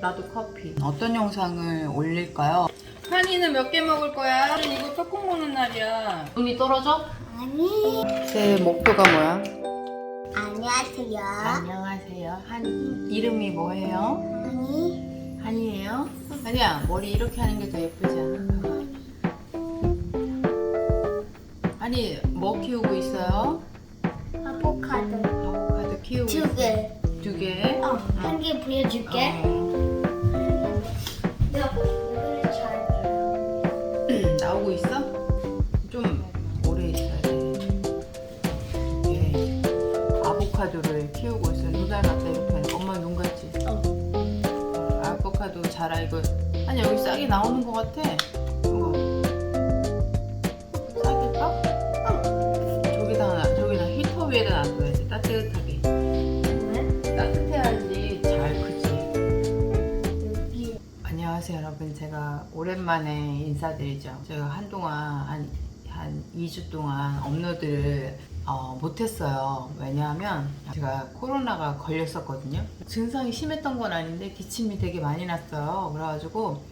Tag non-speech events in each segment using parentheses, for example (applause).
나도 커피. 어떤 영상을 올릴까요? 한이는 몇 개 먹을 거야? 하린 이거 떡국 먹는 날이야. 눈이 떨어져? 아니. 제 목표가 뭐야? 안녕하세요. 안녕하세요. 한 이름이 뭐예요? 아니. 한이에요? 아니야 머리 이렇게 하는 게 더 예쁘지 않아? 아니 뭐 키우고 있어요? 아보카도 아보카도 키우고. 개. 두 개? 어, 한 개 보여줄게. 어, 나오고 있어? 좀 오래 있어야 돼. 예. 아보카도를 키우고 있어요. 두 달 갔다 이렇게 하니까 엄마 눈 같지? 어. 어, 아보카도 자라 이거 아니 여기 싹이 나오는 것 같아. 이거 싹일까? 저기다 저기다 히터 위에다 놔둬야지 따뜻하게. 제가 오랜만에 인사드리죠 제가 한동안 한, 한 2주 동안 업로드를 어, 못했어요 왜냐하면 제가 코로나가 걸렸었거든요 증상이 심했던 건 아닌데 기침이 되게 많이 났어요 그래가지고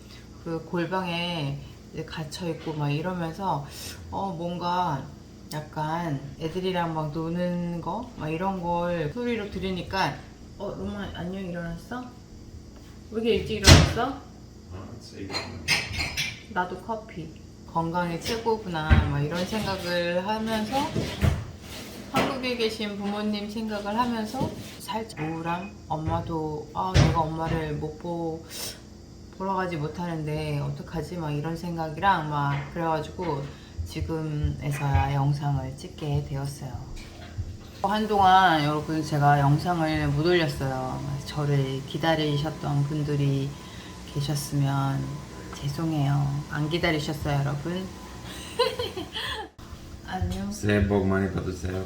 그 골방에 갇혀있고 막 이러면서 어 뭔가 약간 애들이랑 막 노는 거 막 이런 걸 소리로 들으니까 어 로마 안녕 일어났어? 왜 이렇게 일찍 일어났어? 나도 커피. 건강이 최고구나. 막 이런 생각을 하면서 한국에 계신 부모님 생각을 하면서 살짝 우울함. 엄마도 아 내가 엄마를 못 보, 보러 가지 못하는데 어떡하지? 막 이런 생각이랑 막 그래가지고 지금에서야 영상을 찍게 되었어요. 한동안 여러분 제가 영상을 못 올렸어요. 저를 기다리셨던 분들이 계셨으면 죄송해요. 안 기다리셨어요, 여러분? (laughs) 안녕. 새해 복 많이 받으세요.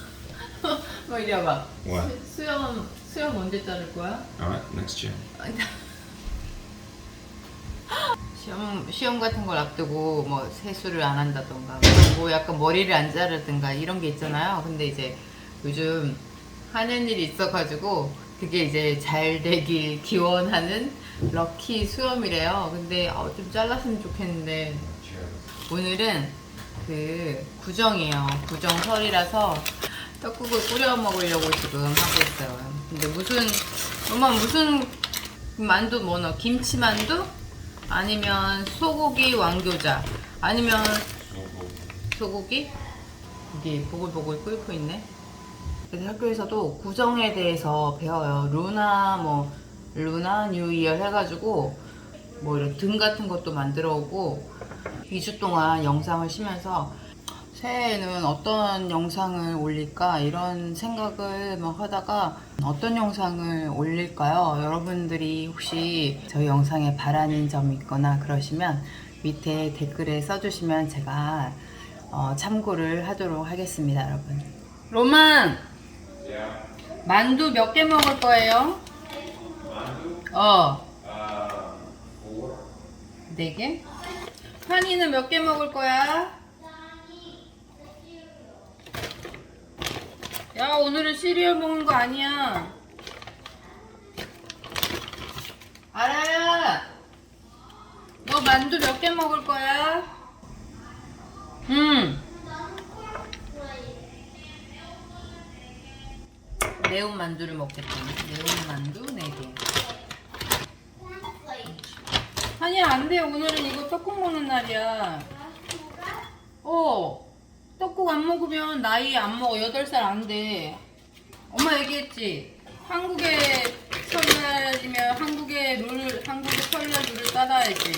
(laughs) 뭐 이리 와봐. What? 수- 수염 수염 언제 자를 거야? Alright, next year. (laughs) 시험 시험 같은 걸 앞두고 뭐 세수를 안 한다던가 뭐 약간 머리를 안 자르든가 이런 게 있잖아요. 근데 이제 요즘 하는 일이 있어가지고 그게 이제 잘 되길 기원하는 럭키 수염이래요. 근데 어, 좀 잘랐으면 좋겠는데 오늘은 그 구정이에요. 구정설이라서 떡국을 끓여 먹으려고 지금 하고 있어요. 근데 무슨 엄마 무슨 만두 뭐 넣어? 김치 만두? 아니면 소고기 왕교자? 아니면 소고기? 이게 보글보글 끓고 있네. 그래서 학교에서도 구정에 대해서 배워요. 루나 뭐 루나 뉴이어 해가지고 뭐 이런 등 같은 것도 만들어 오고 2주 동안 영상을 쉬면서 새해에는 어떤 영상을 올릴까 이런 생각을 막 하다가 어떤 영상을 올릴까요? 여러분들이 혹시 저희 영상에 바라는 점이 있거나 그러시면 밑에 댓글에 써주시면 제가 어, 참고를 하도록 하겠습니다, 여러분. 로만! 만두 몇 개 먹을 거예요? 어. 네 개? 한이는 몇 개 먹을 거야? 야, 오늘은 시리얼 먹는 거 아니야. 알아야. 너 만두 몇 개 먹을 거야? 응. 매운 만두를 먹겠다. 매운 만두 4개. 아니야, 안 돼. 오늘은 이거 떡국 먹는 날이야. 어. 떡국 안 먹으면 나이 안 먹어. 8살 안 돼. 엄마 얘기했지? 한국의 설날이면 한국의 룰, 한국의 설날 룰을 따라야지.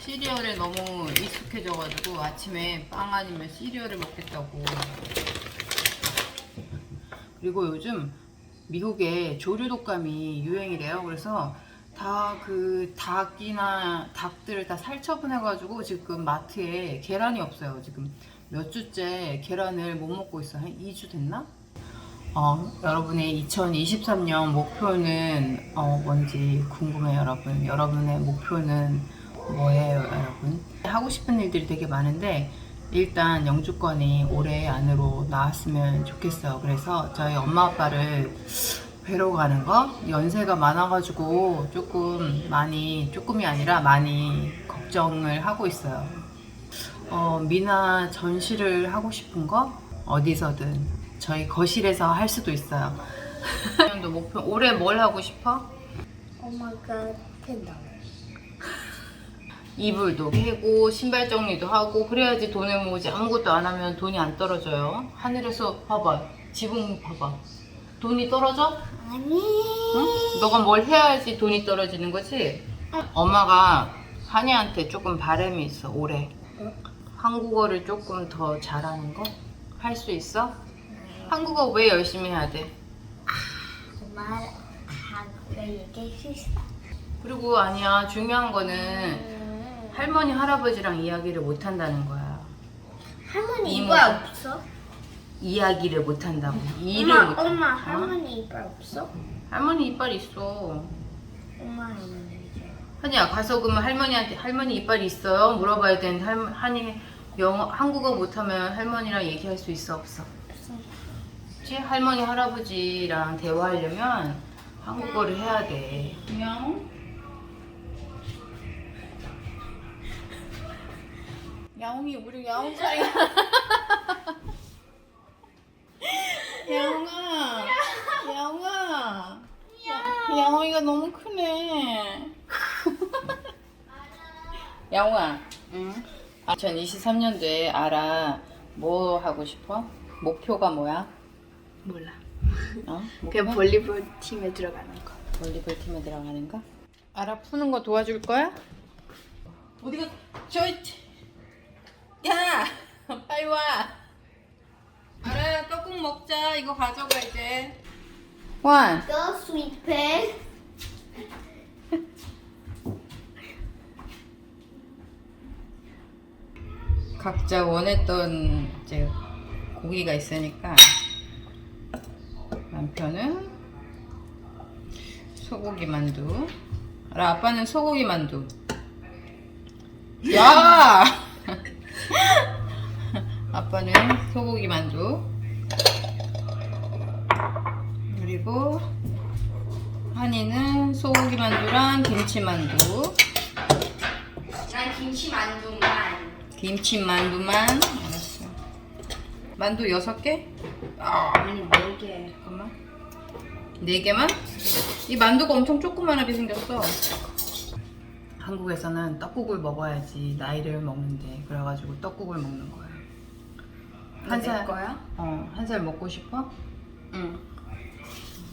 시리얼에 너무 익숙해져가지고 아침에 빵 아니면 시리얼을 먹겠다고. 그리고 요즘 미국에 조류 독감이 유행이래요. 그래서 다 그 닭이나 닭들을 다 살처분해가지고 지금 마트에 계란이 없어요. 지금 몇 주째 계란을 못 먹고 있어. 한 2주 됐나? 어, 여러분의 2023년 목표는 어, 뭔지 궁금해요, 여러분. 여러분의 목표는 뭐예요, 여러분? 하고 싶은 일들이 되게 많은데 일단 영주권이 올해 안으로 나왔으면 좋겠어요. 그래서 저희 엄마 아빠를 배로 가는 거 연세가 많아가지고 조금 많이 조금이 아니라 많이 걱정을 하고 있어요. 어, 미나 전시를 하고 싶은 거 어디서든 저희 거실에서 할 수도 있어요. (laughs) 도 목표 올해 뭘 하고 싶어? Oh my god, dollars. 이불도 개고 신발 정리도 하고 그래야지 돈을 모으지 아무것도 안 하면 돈이 안 떨어져요. 하늘에서 봐봐 지붕 봐봐 돈이 떨어져? 아니. 응? 너가 뭘 해야지 돈이 떨어지는 거지? 엄마가 한이한테 조금 바람이 있어 올해 한국어를 조금 더 잘하는 거? 할 수 있어? 한국어 왜 열심히 해야 돼? 말하고 얘기할 수 있어. 그리고 아니야 중요한 거는 음. 할머니 할아버지랑 이야기를 못 한다는 거야 할머니 이모. 이빨 없어? 이야기를 못 한다고 일을 엄마, 못 엄마 어? 할머니 이빨 없어? 할머니 이빨 있어 엄마 할머니 이제. 한이야 가서 그러면 할머니한테 할머니 이빨 있어요? 물어봐야 되는데 할, 한이 영어 한국어 못하면 할머니랑 얘기할 수 있어 없어? 그치? 할머니 할아버지랑 대화하려면 한국어를 해야 돼 안녕 야옹이 우리 야옹 사이 (laughs) 야옹아 야옹아 야옹이가 너무 크네 야옹아 응? 2023년도에 알아 뭐 하고 싶어? 목표가 뭐야? 몰라. 어? 그냥 볼리볼 팀에 들어가는 거. 볼리볼 팀에 들어가는 거? 알아 푸는 거 도와줄 거야? 어디가 저 야! (laughs) 빨리 와. 알아야 떡국 먹자. 이거 가져가 이제. 원. Go sweet pig. 각자 원했던 이제 고기가 있으니까 남편은 소고기 만두. 알아 아빠는 소고기 만두. 야! 아빠는 소고기 만두. 그리고 한이는 소고기 만두랑 김치 만두. 난 김치 만두만. 김치 만두만. 알았어. 만두 여섯 개? 아니 네 개. 잠깐만. 네 개만? 이 만두가 엄청 조그만하게 생겼어. 한국에서는 떡국을 먹어야지 나이를 먹는데 그래가지고 떡국을 먹는 거야. 한 살. 거야? 어, 한 살 먹고 싶어? 응.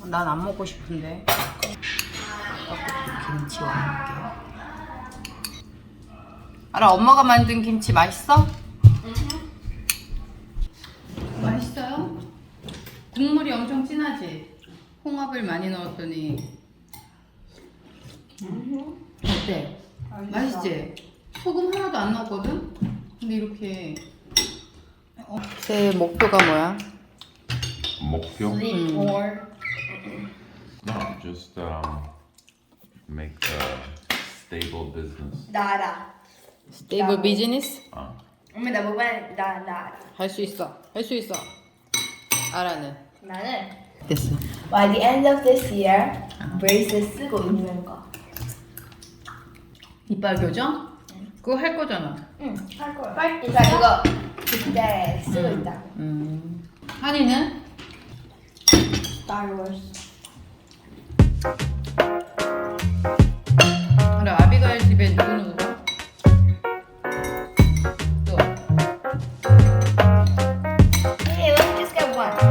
난 안 먹고 싶은데. 김치와 함께. 알아, 엄마가 만든 김치 맛있어? 맛있어요? 국물이 엄청 진하지? 홍합을 많이 넣었더니 어때? 맛있지? 소금 하나도 안 넣었거든? 근데 이렇게 어. 제 목표가 뭐야? 목표? 음. or No, just um, make a stable business. 나 알아. 스테이블 비즈니스? Uh, 엄마 나 뭐만 나나 알아. 할수 있어 할 수 있어 알아는 나는 됐어 by the end of this year braces 쓰고 있는 거. 이빨 교정? 그거 할 거잖아 응, 할 거야. 그러니까 이거 그때 쓰고 있다. 음. 한이는? Star Wars. 그래 아비가일 집에 누구 누구가? 또 Hey, let's just get one.